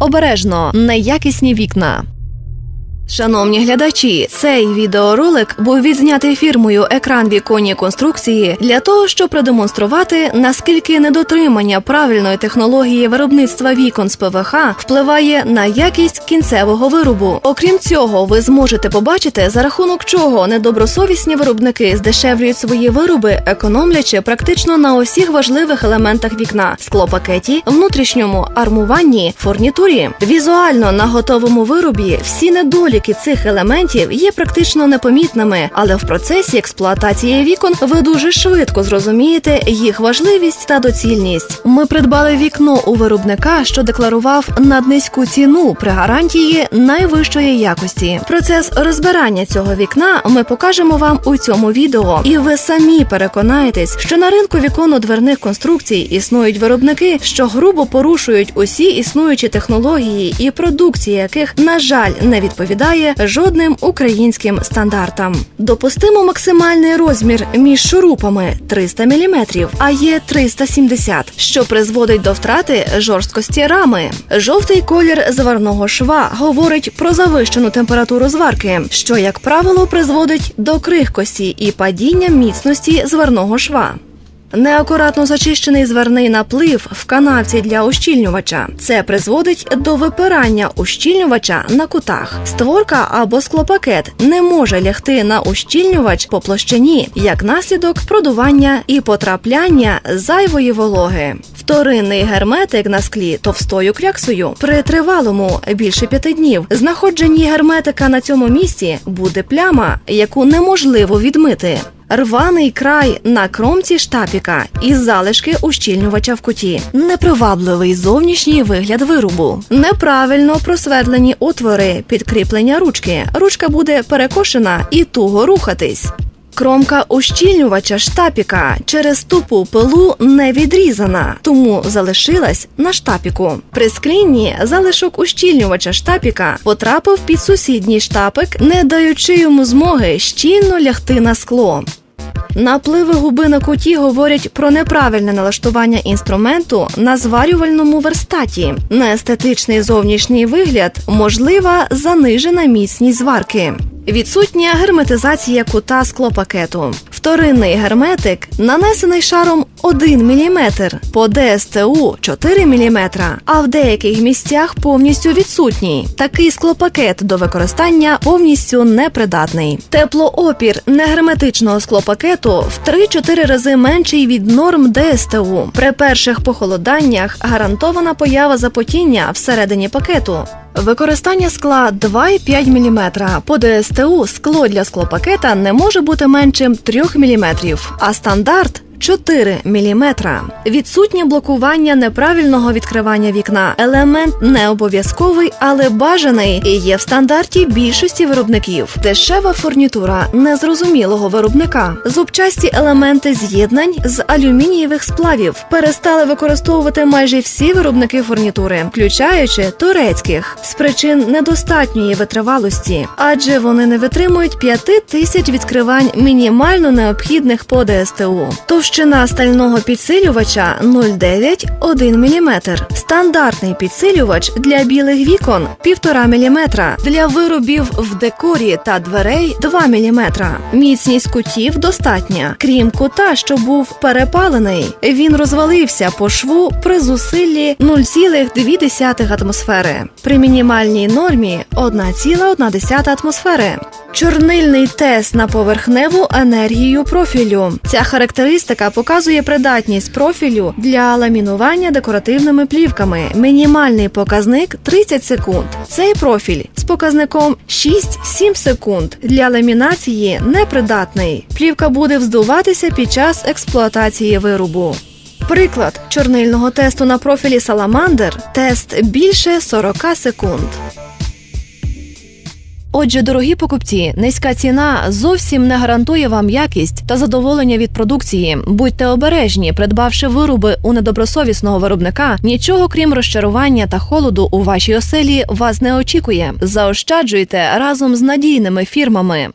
Обережно неякісні вікна. Шановні глядачі, цей відеоролик був відзнятий фірмою екран віконні конструкції для того, щоб продемонструвати, наскільки недотримання правильної технології виробництва вікон з ПВХ впливає на якість кінцевого виробу. Окрім цього, ви зможете побачити, за рахунок чого недобросовісні виробники здешевлюють свої вироби, економлячи практично на усіх важливих елементах вікна склопакеті, внутрішньому армуванні, фурнітурі. Візуально на готовому виробі всі недоліки цих елементів є практично непомітними, але в процесі експлуатації вікон ви дуже швидко зрозумієте їх важливість та доцільність. Ми придбали вікно у виробника, що декларував наднизьку ціну при гарантії найвищої якості. Процес розбирання цього вікна ми покажемо вам у цьому відео, і ви самі переконаєтесь, що на ринку віконно-дверних конструкцій існують виробники, що грубо порушують усі існуючі технології і продукції, яких на жаль не відповідає жодним українським стандартам. Допустимо максимальний розмір між шурупами 300 мм, а є 370, що призводить до втрати жорсткості рами. Жовтий колір зварного шва говорить про завищену температуру зварки, що, як правило, призводить до крихкості і падіння міцності зварного шва. Неакуратно зачищений зверний наплив в канавці для ущільнювача. Це призводить до випирання ущільнювача на кутах. Створка або склопакет не може лягти на ущільнювач по площині, як наслідок продування і потрапляння зайвої вологи. Вторинний герметик на склі товстою кляксою при тривалому більше п'яти днів знаходженні герметика на цьому місці буде пляма, яку неможливо відмити. Рваний край на кромці штапіка і залишки ущільнювача в куті, непривабливий зовнішній вигляд виробу, неправильно просвердлені отвори підкріплення ручки. Ручка буде перекошена і туго рухатись. Кромка ущільнювача штапіка через тупу пилу не відрізана, тому залишилась на штапіку. При склінні залишок ущільнювача штапіка потрапив під сусідній штапик, не даючи йому змоги щільно лягти на скло. Напливи губи на куті говорять про неправильне налаштування інструменту на зварювальному верстаті. Неестетичний зовнішній вигляд, можлива занижена міцність зварки. Відсутня герметизація кута склопакету. Вторинний герметик нанесений шаром 1 мм, по ДСТУ 4 мм, а в деяких місцях повністю відсутній. Такий склопакет до використання повністю непридатний. Теплоопір негерметичного склопакету в 3-4 рази менший від норм ДСТУ. При перших похолоданнях гарантована поява запотіння всередині пакету. Використання скла 2,5 мм. По ДСТУ скло для склопакета не може бути меншим 3 мм, а стандарт 4 мм. Відсутнє блокування неправильного відкривання вікна. Елемент не обов'язковий, але бажаний і є в стандарті більшості виробників. Дешева фурнітура незрозумілого виробника. Зубчасті елементи з'єднань з алюмінієвих сплавів перестали використовувати майже всі виробники фурнітури, включаючи турецьких, з причин недостатньої витривалості, адже вони не витримують 5 тисяч відкривань мінімально необхідних по ДСТУ. Товщина стального підсилювача 0,9-1 мм. Стандартний підсилювач для білих вікон 1,5 мм. Для виробів в декорі та дверей 2 мм. Міцність кутів достатня, крім кута, що був перепалений. Він розвалився по шву при зусиллі 0,2 атмосфери. При мінімальній нормі 1,1 атмосфери. Чорнильний тест на поверхневу енергію профілю. Ця характеристика показує придатність профілю для ламінування декоративними плівками. Мінімальний показник 30 секунд. Цей профіль з показником 6-7 секунд для ламінації непридатний. Плівка буде вздуватися під час експлуатації виробу. Приклад чорнильного тесту на профілі Salamander – тест більше 40 секунд. Отже, дорогі покупці, низька ціна зовсім не гарантує вам якість та задоволення від продукції. Будьте обережні, придбавши вироби у недобросовісного виробника, нічого крім розчарування та холоду у вашій оселі вас не очікує. Заощаджуйте разом з надійними фірмами.